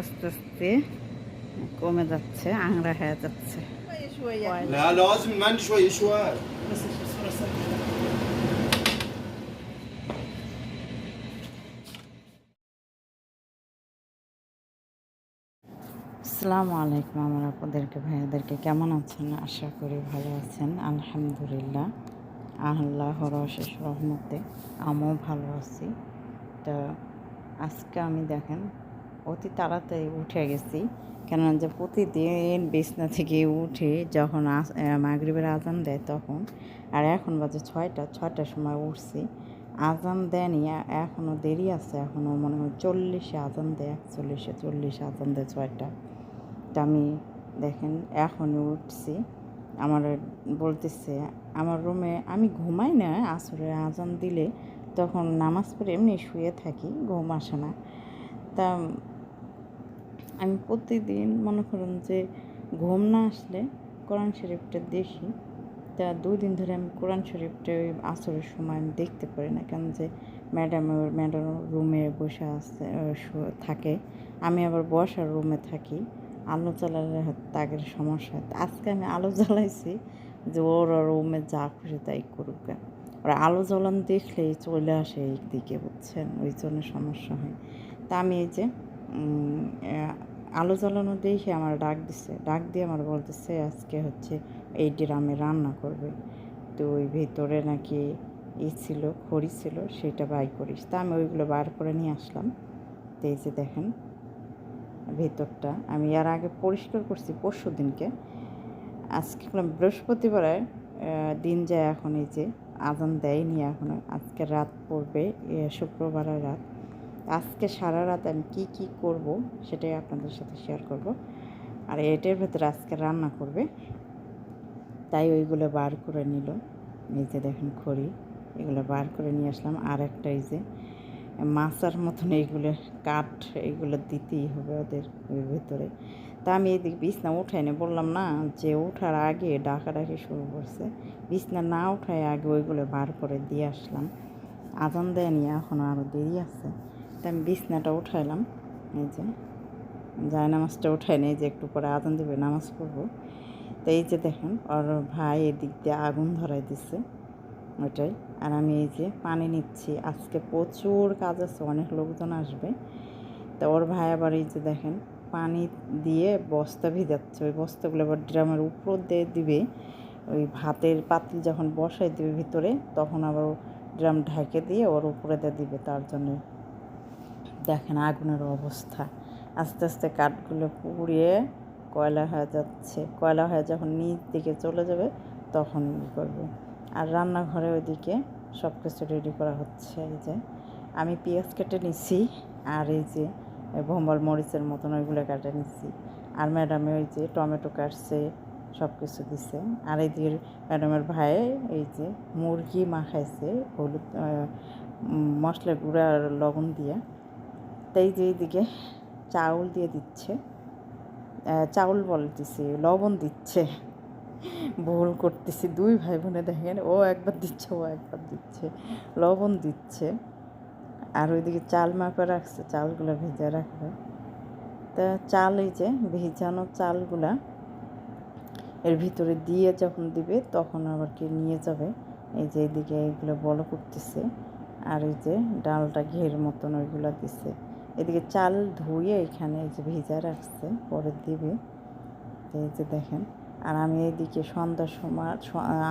আস্তে আস্তে কমে যাচ্ছে আংরা হয়ে যাচ্ছে। আসসালামু আলাইকুম আমার আপনাদেরকে ভাইয়াদেরকে কেমন আছেন? আশা করি ভালো আছেন আলহামদুলিল্লাহ। আল্লাহর অশেষ রহমতে আমিও ভালো আছি। তা আজকে আমি দেখেন অতি তাড়াতাড়ি উঠে গেছি। কেননা যে প্রতিদিন বিছনা থেকে উঠে যখন মাগরিবের আজান দেয় তখন, আর এখন বাজে ছয়টা, ছয়টার সময় উঠছি। আজান দেয়নি এখনও দেরি আছে এখনও মনে হয় চল্লিশে আজান দেয়, একচল্লিশে চল্লিশে আজান দেয় ছয়টা। তা আমি দেখেন, এখনই উঠছি। আমার বলতেছে, আমার রুমে আমি ঘুমাই না, আসরে আজান দিলে তখন নামাজ পড়ে এমনি শুয়ে থাকি, ঘুম আসে না। তা আমি প্রতিদিন মনে করুন যে ঘুম না আসলে কোরআন শরীফটা দেখি। তা দুই দিন ধরে আমি কোরআন শরীফটা ওই আসরের সময় আমি দেখতে পারি না। কেন যে ম্যাডাম ওর ম্যাডাম রুমে বসে আছে থাকে। আমি আবার বসার রুমে থাকি। আলো জ্বালালে তাগের সমস্যা আজকে আমি আলো জ্বালাইছি যে ওর রুমে যা খুশি তাই করুক। ওরা আলো জ্বলান দেখলেই চলে আসে এই দিকে বুঝছেন? ওই জন্য সমস্যা হয়। তা আমি এই যে আলো জ্বালানো দেখে আমার ডাক দিছে। ডাক দিয়ে আমার বলতেছে, আজকে হচ্ছে এই ড্রামে রান্না করবে। তো ওই ভেতরে নাকি ই ছিল, খড়ি ছিল, সেটা বাই করিস। তা আমি ওইগুলো বার করে নিয়ে আসলাম। তো এই যে দেখেন ভেতরটা। আমি এর আগে পরিষ্কার করছি পরশু দিনকে। আজকে বৃহস্পতিবারে দিন যায় এখন এই যে আজান দেয়নি এখনও। আজকে রাত পড়বে শুক্রবারের রাত। আজকে সারা রাত আমি কি কি করব সেটাই আপনাদের সাথে শেয়ার করব। আর এটার ভেতরে আজকে রান্না করবে। তাই ওইগুলো বার করে নিল। যে দেখেন খড়ি, এগুলো বার করে নিয়ে আসলাম। আর একটা এই যে মাছার মতন এইগুলো কাঠ, এইগুলো দিতেই হবে ওদের ওই ভেতরে। তা আমি এদিকে বিছনা উঠাই না, বললাম, না, যে ওঠার আগে ডাকাডাকি শুরু করছে, বিছনা না উঠায় আগে ওইগুলো বার করে দিয়ে আসলাম। আজান দেয়নি, এখন আরও দেরি আছে। তা আমি বিছনাটা উঠাইলাম, এই যে। যায় নামাজটা উঠাই নেই যে একটু পরে আজান দেবে, নামাজ পড়ব। তো এই যে দেখেন, ওর ভাই এদিক দিয়ে আগুন ধরাই দিছে, ওইটাই। আর আমি এই যে পানি নিচ্ছি। আজকে প্রচুর কাজ আছে, অনেক লোকজন আসবে। তো ওর ভাই আবার এই যে দেখেন, পানি দিয়ে বস্তা ভিজাচ্ছে। ওই বস্তাগুলো আবার ড্রামের উপর দিয়ে দিবে। ওই ভাতের পাতিল যখন বসাই দিবে ভিতরে, তখন আবার ড্রাম ঢাকে দিয়ে ওর উপরে দিয়ে দিবে, তার জন্য দেখেন আগুনের অবস্থা। আস্তে আস্তে কাঠগুলো পুড়িয়ে কয়লা হয়ে যাচ্ছে। কয়লা হয়ে যখন নিচ দিকে চলে যাবে তখন ই করবে? আর রান্নাঘরে ওইদিকে সব কিছু রেডি করা হচ্ছে। এই যে আমি পেঁয়াজ কেটে নিছি আর এই যে ভম্বল মরিচের মতন ওইগুলো কেটে নিছি। আর ম্যাডামে ওই যে টমেটো কাটছে সব কিছু দিছে। আর এই ম্যাডামের ভাই এই যে মুরগি মাখাইছে, হলুদ মশলা গুঁড়া আর লবণ দিয়ে। তাই যে এইদিকে চাউল দিয়ে দিচ্ছে চাউল বলতেছি, লবণ দিচ্ছে। ভুল করতেছি, দুই ভাই বোনে দেখেন, ও একবার দিচ্ছে, ও একবার দিচ্ছে। লবণ দিচ্ছে, আর ওইদিকে চাল মাপে রাখছে, চালগুলো ভেজে রাখবে। তা চাল এই যে ভেজানো চালগুলা, এর ভিতরে দিয়ে যখন দিবে, তখন আবার কি নিয়ে যাবে? এই যে এইদিকে এইগুলো বলো করতেছে, আর এই যে ডালটা ঘের মতন ওইগুলো দিছে। এদিকে চাল ধুয়ে এখানে এই যে ভেজা রাখছে পরে দিবে। এই যে দেখেন, আর আমি এইদিকে সন্ধ্যার সময়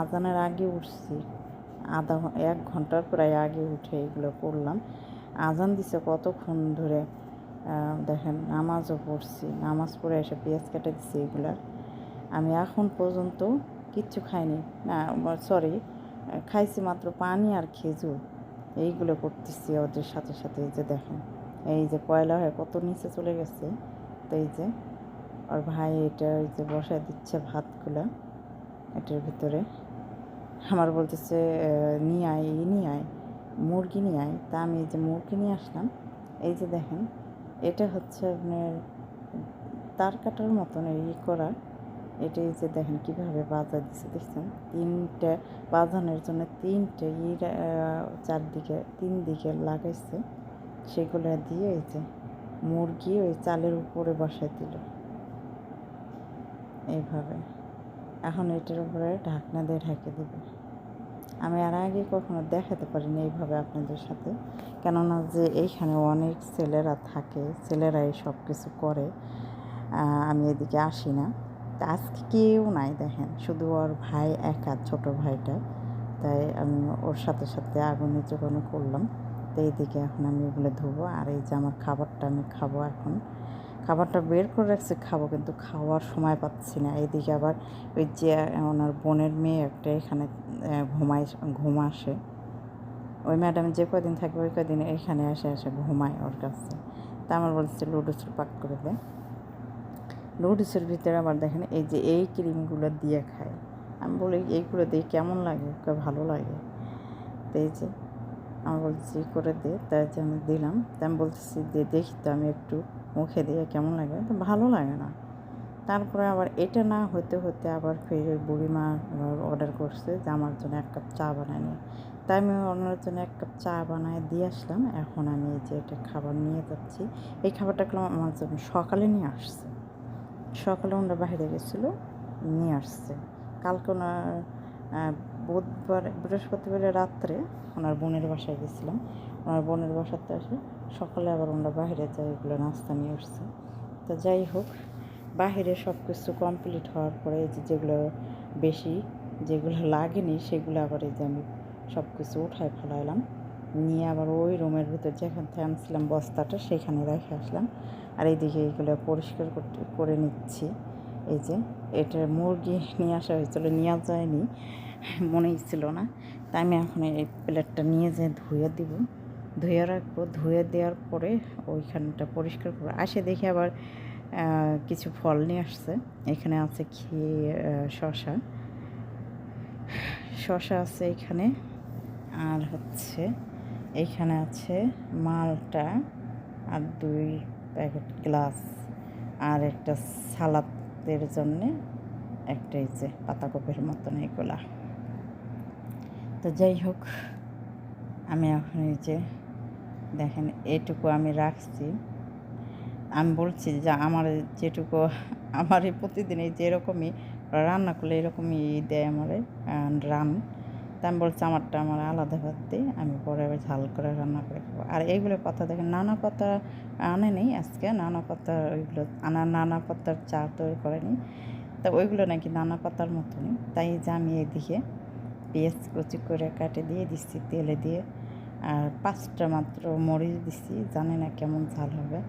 আজানের আগে উঠছি। আধা এক ঘণ্টার প্রায় আগে উঠে এগুলো করলাম। আজান দিছে কতক্ষণ ধরে? দেখেন, নামাজও পড়ছি। নামাজ পড়ে এসে পেঁয়াজ কেটে দিছি এগুলার আমি এখন পর্যন্ত কিচ্ছু খাইনি। না সরি খাইছি মাত্র পানি আর খেজুর। এইগুলো করতেছি ওদের সাথে সাথে, এই যে দেখেন। এই যে কয়লা হয়ে কত নিচে চলে গেছে তো এই যে আর ভাই এটা ওই যে বসায় দিচ্ছে ভাতগুলো এটার ভিতরে। আমার বলতেছে নিয়ে আয় এই নিয়ে আয় মুরগি নিয়ে আয়। তা আমি এই যে মুরগি নিয়ে আসলাম। এই যে দেখেন এটা হচ্ছে আপনার তার কাটার মতন ই করা। এটা এই যে দেখেন কীভাবে বাজা দিচ্ছে দেখছেন? তিনটে বাজানোর জন্য তিনটে আহ, চারদিকে তিন দিকে লাগাইছে। সেগুলো দিয়ে এই যে মুরগি ওই চালের উপরে বসাই দিল। এইভাবে। এখন এটার উপরে ঢাকনা দিয়ে ঢেকে দেবে। আমি আর আগে কখনো দেখাতে পারিনি এইভাবে আপনাদের সাথে। কেননা যে এইখানে অনেক ছেলেরা থাকে ছেলেরা এই সব কিছু করে আমি এদিকে আসি না। তা আজকে কেউ নাই দেখেন। শুধু ওর ভাই একা, ছোট ভাইটা। তাই আমি ওর সাথে সাথে আগুনে চোখানো করলাম। তো এইদিকে এখন আমি এগুলো ধুবো। আর এই যে আমার খাবারটা আমি খাব এখন। খাবারটা বের করে রাখছি, খাব কিন্তু খাওয়ার সময় পাচ্ছি না। এইদিকে আবার ওই যে ওনার বোনের মেয়ে একটা এখানে ঘুমায়, ঘুম আসে। ওই ম্যাডাম যে কদিন থাকবে ওই কদিন এখানে এসে এসে ঘুমায় ওর কাছে। তা আমার বলছে, লুডুসুর পাক করে দেয় লুডুসের ভিতরে আবার দেখেন এই যে এই ক্রিমগুলো দিয়ে খায়। আমি বলি, এইগুলো দিয়ে কেমন লাগে? ওকে ভালো লাগে। তো এই যে আমি বলছি করে দে। তাই আমি দিলাম। তাই আমি বলতেছি যে দেখি তো আমি একটু মুখে দিয়ে কেমন লাগে। তো ভালো লাগে না। তারপরে আবার এটা না হতে হতে আবার ফের বুড়িমা অর্ডার করছে যে আমার জন্য এক কাপ চা বানায় নিয়ে তাই আমি ওনার জন্য এক কাপ চা বানায় দিয়ে আসলাম। এখন আমি যে এটা খাবার নিয়ে যাচ্ছি। এই খাবারটা আমার জন্য সকালে নিয়ে আসছে। সকালে ওনারা বাইরে গেছিল, নিয়ে আসছে। কালকে ওনার বুধবার, বৃহস্পতিবারের রাত্রে ওনার বোনের বাসায় গেছিলাম। ওনার বোনের বাসাতে আসে। সকালে আবার ওনারা বাইরে যায় এগুলো নাস্তা নিয়ে আসছে। তো যাই হোক বাহিরে সব কিছু কমপ্লিট হওয়ার পরে এই যে যেগুলো বেশি, যেগুলো লাগেনি, সেগুলো আবার এই যে আমি সব কিছু উঠায় ফেলাইলাম। নিয়ে আবার ওই রুমের ভিতর যেখান থেকে আনছিলাম বস্তাটা, সেখানে রেখে আসলাম। আর এইদিকে এগুলো পরিষ্কার করতে, করে নিচ্ছি। এই যে, এটা মুরগি নিয়ে আসা হয়েছিল নেওয়া যায়নি। মনেই ছিল না। তাই আমি এখন এই প্লেটটা নিয়ে যেয়ে ধুয়ে দিব। ধুয়ে রাখব। ধুয়ে দেওয়ার পরে ওইখানটা পরিষ্কার করে আসে দেখি আবার কিছু ফল নিয়ে আসছে। এখানে আছে খেয়ে শশা শশা আছে এখানে। আর হচ্ছে এইখানে আছে মালটা আর দুই প্যাকেট গ্লাস। আর একটা সালাদের জন্যে একটা এই যে পাতাকপির মতন এগুলা। তো যাই হোক, আমি এখন এই যে দেখেন এটুকু আমি রাখছি। আমি বলছি যে আমার যেটুকু, আমার এই প্রতিদিন এই যে এরকমই রান্না করলে এরকমই দেয় আমার রান তা আমি বলছি আমারটা আমার আলাদা ভাত আমি পরে আবার ঝাল করে রান্না করে খাব। আর এইগুলো পাতা দেখেন, নানা পাতা আনে নেই আজকে, নানা পাতা ওইগুলো, আনা, নানা পাতার চা তৈরি করেনি। তা ওইগুলো নাকি নানা পাতার মতনই। তাই যে আমি এদিকে পেঁয়াজ কুচি করে কাটে দিয়ে দিচ্ছি তেলে দিয়ে। আর পাঁচটা মাত্র মরিচ দিচ্ছি জানি না কেমন ঝাল হবে।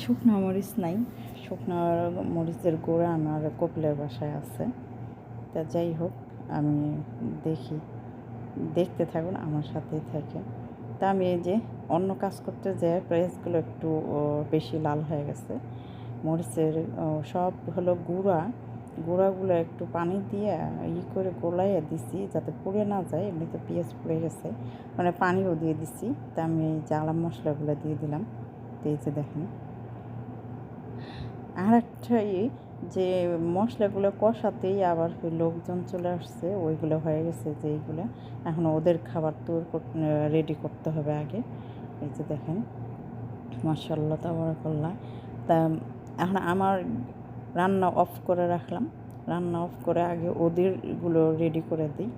শুকনো মরিচ নাই, শুকনো মরিচের গুঁড়া আমার কপিলের বাসায় আছে। তা যাই হোক, আমি দেখি, দেখতে থাকুন, আমার সাথেই থাকে। তা আমি এই যে অন্য কাজ করতে যেয়ে পেঁয়াজগুলো একটু বেশি লাল হয়ে গেছে। মরিচের সব হলো গুঁড়া গুঁড়াগুলো একটু পানি দিয়ে ই করে গোলাইয়ে দিছি, যাতে পুড়ে না যায়। এমনিতে পেঁয়াজ পুড়ে গেছে। মানে পানিও দিয়ে দিছি। তা আমি এই জ্বালা মশলাগুলো দিয়ে দিলাম। তো যে দেখেন। আর একটা যে মশলাগুলো কষাতেই আবার লোকজন চলে আসছে। ওইগুলো হয়ে গেছে যে এইগুলো। এখন ওদের খাবার তোর রেডি করতে হবে আগে। এই যে দেখেন। মার্শাল্লাহ তাবারাকাল্লাহ। তা এখন আমার রান্না অফ করে রাখলাম। রান্না অফ করে আগে ওদেরগুলো রেডি করে দিই।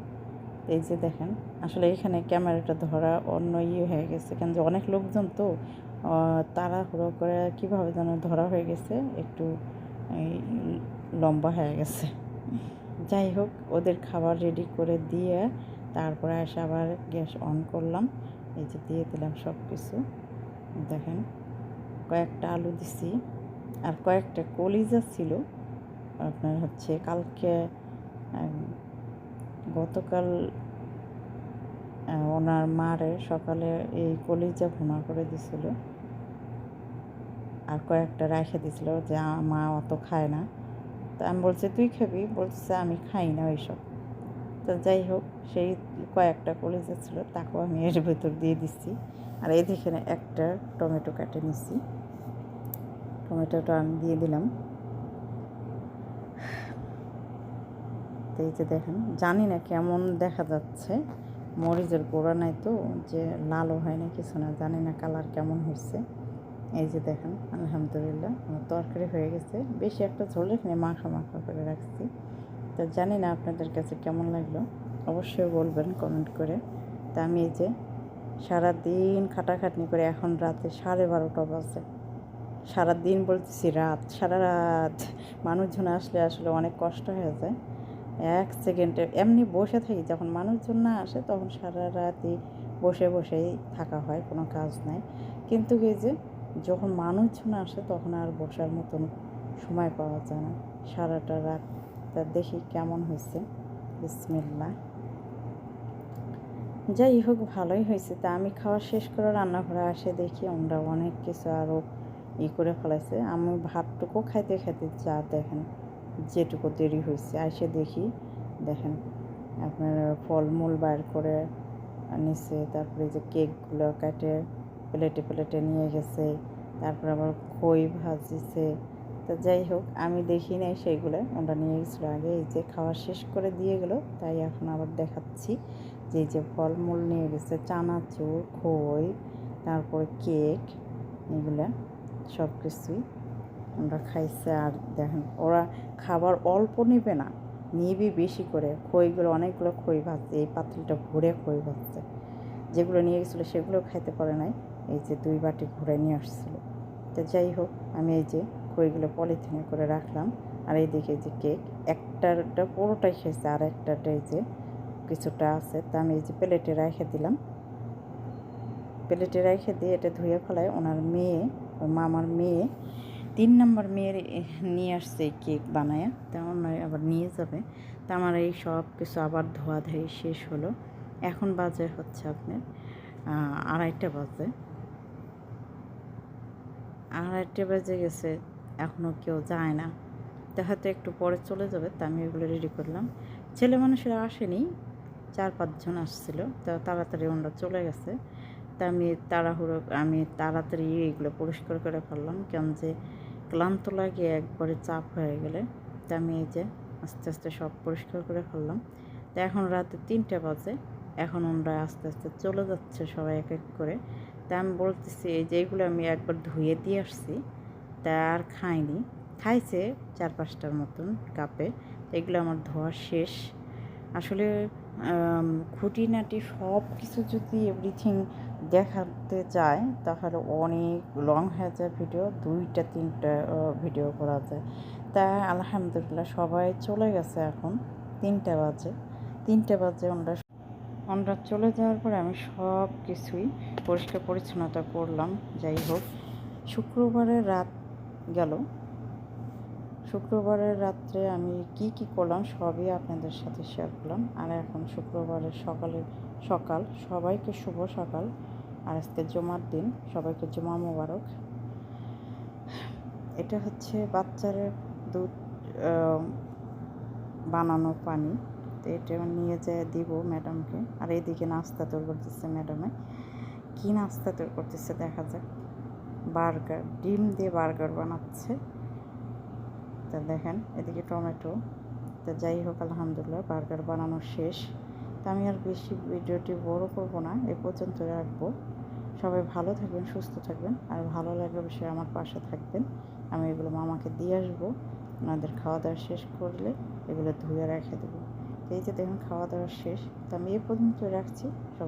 এই যে দেখেন, আসলে এখানে ক্যামেরাটা ধরা অন্য ইয়ে হয়ে গেছে। কেন যে অনেক লোকজন তো তাড়াহুড়ো করে কীভাবে যেন ধরা হয়ে গেছে, একটু লম্বা হয়ে গেছে। যাই হোক, ওদের খাবার রেডি করে দিয়ে তারপরে এসে আবার গ্যাস অন করলাম। এই যে দিয়ে দিলাম সব কিছু দেখেন, কয়েকটা আলু দিছি। আর কয়েকটা কলিজা ছিল। আপনার হচ্ছে কালকে গতকাল ওনার মারে সকালে এই কলিজা ভুনা করে দিছিল। আর কয়েকটা রেখে দিছিল যে মা অত খায় না। তা আমি বলছি, তুই খাবি? বলছে আমি খাই না ওইসব। তো যাই হোক, সেই কয়েকটা কলিজা ছিল, তাকেও আমি এর ভেতর দিয়ে দিচ্ছি। আর এই দেখে একটা টমেটো কেটে নিচ্ছি। টমেটোটা আমি দিয়ে দিলাম। তো এই যে দেখেন, জানি না কেমন দেখা যাচ্ছে। মরিচের গোড়া নাই তো, যে লালও হয় না, কিছু না, জানি না কালার কেমন হচ্ছে এই যে দেখেন, আলহামদুলিল্লাহ, আমার তরকারি হয়ে গেছে। বেশি একটা ঝোল এখানে মাখা মাখা করে রাখছি। তো জানি না আপনাদের কাছে কেমন লাগল, অবশ্যই বলবেন কমেন্ট করে। তা আমি এই যে সারাদিন খাটাখাটনি করে এখন রাতে সাড়ে বারোটা বাজে। সারাদিন বলতেছি রাত, সারা রাত মানুষজন আসলে আসলে অনেক কষ্ট হয়ে যায়। এক সেকেন্ডে, এমনি বসে থাকি, যখন মানুষজন না আসে তখন সারা রাতই বসে বসেই থাকা হয়, কোনো কাজ নাই। কিন্তু এই যে, যখন মানুষজন আসে তখন আর বসার মতন সময় পাওয়া যায় না। সারাটা রাত তা দেখি কেমন হয়েছে। বিসমিল্লা যাই হোক, ভালোই হয়েছে। তা আমি খাওয়া শেষ করে রান্নাঘরে আসে দেখি আমরা অনেক কিছু আরও ই করে ফেলাইছে। আমি ভাতটুকু খাইতে খাইতে যা দেখেন যেটুকু দেরি হয়েছে এসে দেখি, দেখেন আপনার ফলমূল বার করে নিছে তারপরে যে কেকগুলো কাটে প্লেটে প্লেটে নিয়ে গেছে, তারপর আবার খই ভাজিছে। তা যাই হোক, আমি দেখি নাই সেইগুলো ওটা নিয়ে গেছিল আগে, এই যে খাওয়া শেষ করে দিয়ে গেলো, তাই এখন আবার দেখাচ্ছি যে যে ফলমূল নিয়ে গেছে, চানাচুর, খই, তারপরে কেক, এগুলা। সব কিছুই আমরা খাইছে আর দেখেন, ওরা খাবার অল্প নেবে না, নিবি বেশি করে। খইগুলো, অনেকগুলো খই ভাজছে, এই পাতিলটা ভরে খই ভাজছে। যেগুলো নিয়ে গেছিল সেগুলো খাইতে পারে নাই, এই যে দুই বাটি ঘুরে নিয়ে আসছিল। তো যাই হোক, আমি এই যে খইগুলো পলিথিনে করে রাখলাম, আর এই দিকে যে কেক একটাটা পুরোটাই খেয়েছে আর একটাটা এই যে কিছুটা আছে। তা আমি এই যে প্লেটে রেখে দিলাম। প্লেটে রেখে দিয়ে এটা ধুয়ে ফেলায়, ওনার মেয়ে মামার মেয়ে, তিন নম্বর মেয়ের নিয়ে আসছে কেক বানায়, তা নয় আবার নিয়ে যাবে। তা আমার এই সব কিছু আবার ধোয়াধাই শেষ হলো। এখন বাজে হচ্ছে আপনার আড়াইটা বাজে। আড়াইটা বেজে গেছে এখনও কেউ যায় না। তা হয়তো একটু পরে চলে যাবে, তা আমি এগুলো রেডি করলাম। ছেলে মানুষেরা আসেনি, চার পাঁচজন আসছিল, তা তাড়াতাড়ি ওনারা চলে গেছে। তা আমি তাড়াহুড়ো, আমি তাড়াতাড়ি এইগুলো পরিষ্কার করে ফেললাম। কেন যে ক্লান্ত লাগে, একবারে চাপ হয়ে গেলে। তা আমি এই যে আস্তে আস্তে সব পরিষ্কার করে ফেললাম। তা এখন রাতে তিনটে বাজে। এখন আমরা আস্তে আস্তে চলে যাচ্ছে সবাই এক এক করে। তা আমি বলতেছি, এই যে এইগুলো আমি একবার ধুয়ে দিয়ে আসছি। তা আর খাইনি। খাইছে চার পাঁচটার মতন কাপে। এগুলো আমার ধোয়া শেষ। আসলে খুঁটিনাটি সব কিছু যদি এভরিথিং দেখাতে যায় তাহলে অনেক লং হয়ে যায় ভিডিও দুইটা, তিনটা ভিডিও করা যায়। তা আলহামদুলিল্লাহ সবাই চলে গেছে এখন, তিনটা বাজে। তিনটে বাজে আমরা আমরা চলে যাওয়ার পরে আমি সব কিছুই পরিষ্কার পরিচ্ছন্নতা করলাম, যাই হোক। শুক্রবারের রাত গেল। শুক্রবারের রাত্রে আমি কি কি করলাম সবই আপনাদের সাথে শেয়ার করলাম। আর এখন শুক্রবারের সকালে সকাল, সবাইকে শুভ সকাল। আর আজকে জমার দিন, সবাইকে জমা মোবারক। এটা হচ্ছে বাচ্চার দুধ বানানো পানি। তো এটা নিয়ে যেয়ে দিব ম্যাডামকে। আর এইদিকে নাস্তা তৈরি করতেছে ম্যাডামে। কী নাস্তা তৈরি করতেছে দেখা যাক। বার্গার, ডিম দিয়ে বার্গার বানাচ্ছে। তা দেখেন, এদিকে টমেটো। তা যাই হোক, আলহামদুলিল্লাহ, বার্গার বানানো শেষ। তা আমি আর বেশি ভিডিওটি বড় করব না, এ পর্যন্ত রাখব। সবাই ভালো থাকবেন, সুস্থ থাকবেন, আর ভালো লাগলে বিষয়ে আমার পাশে থাকবেন। আমি এগুলো মামাকে দিয়ে আসব, ওনাদের খাওয়া দাওয়া শেষ করলে এগুলো ধুয়ে রেখে দেবো। এই যে দেখুন খাওয়া দাওয়া শেষ। তো আমি এ পর্যন্ত রাখছি, সবাই